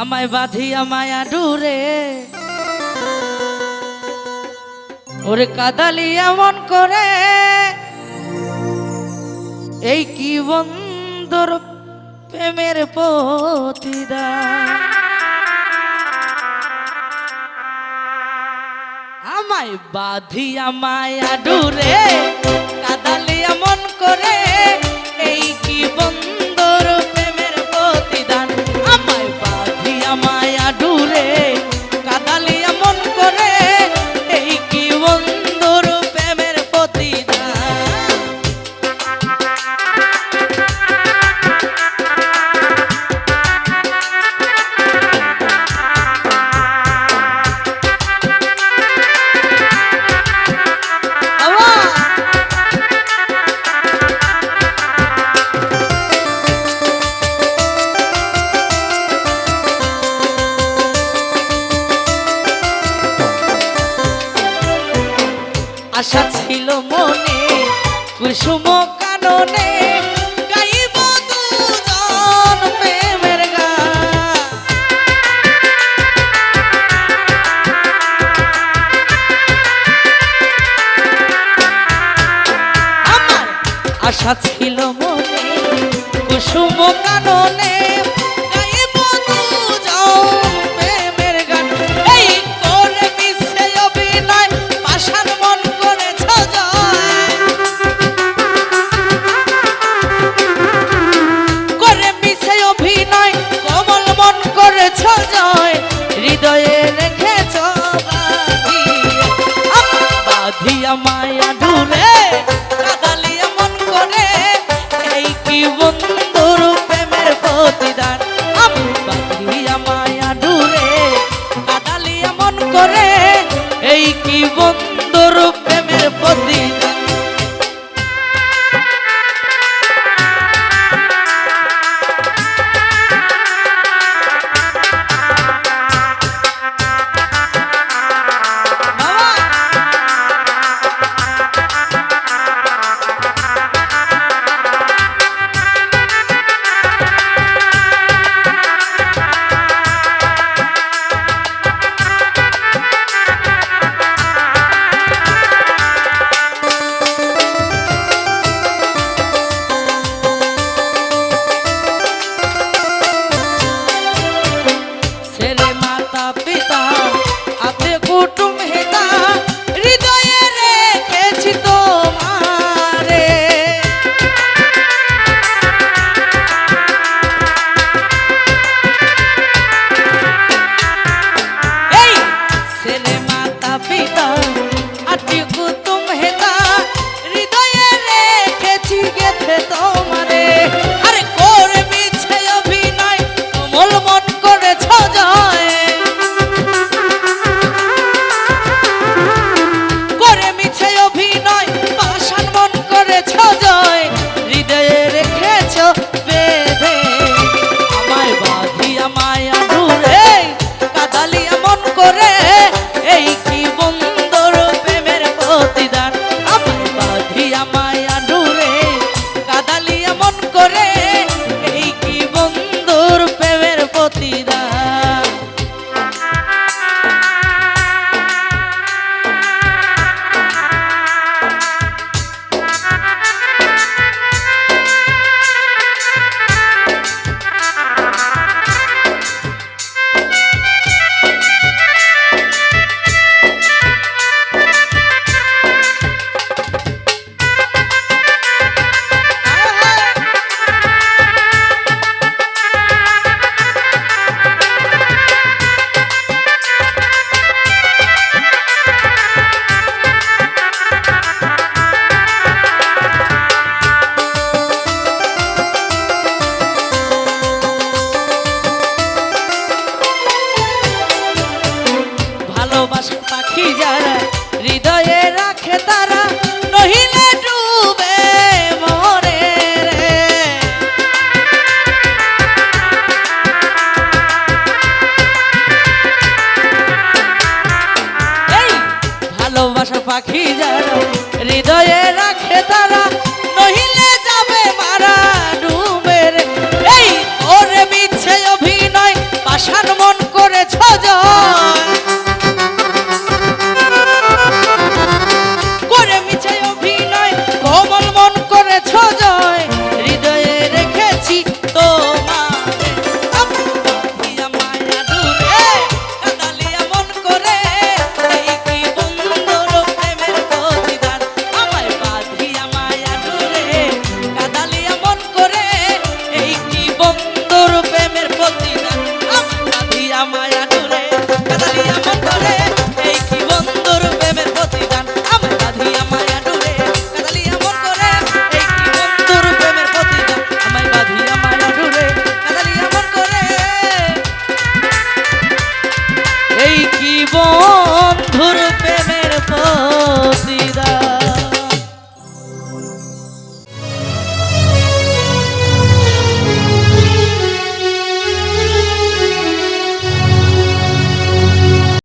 আমায় বাঁধি মায়া ডুরে। ওরে কাদালি এমন করে। এই কি বন্দর প্রেমের পতিদা আমায় বাঁধি আমায় ডুরে, কাদালি এমন করে। এই কি আশা ছিল মনে কুসুম কাননে আশা ছিল মনে কুসুম কাননে mãe কি জানি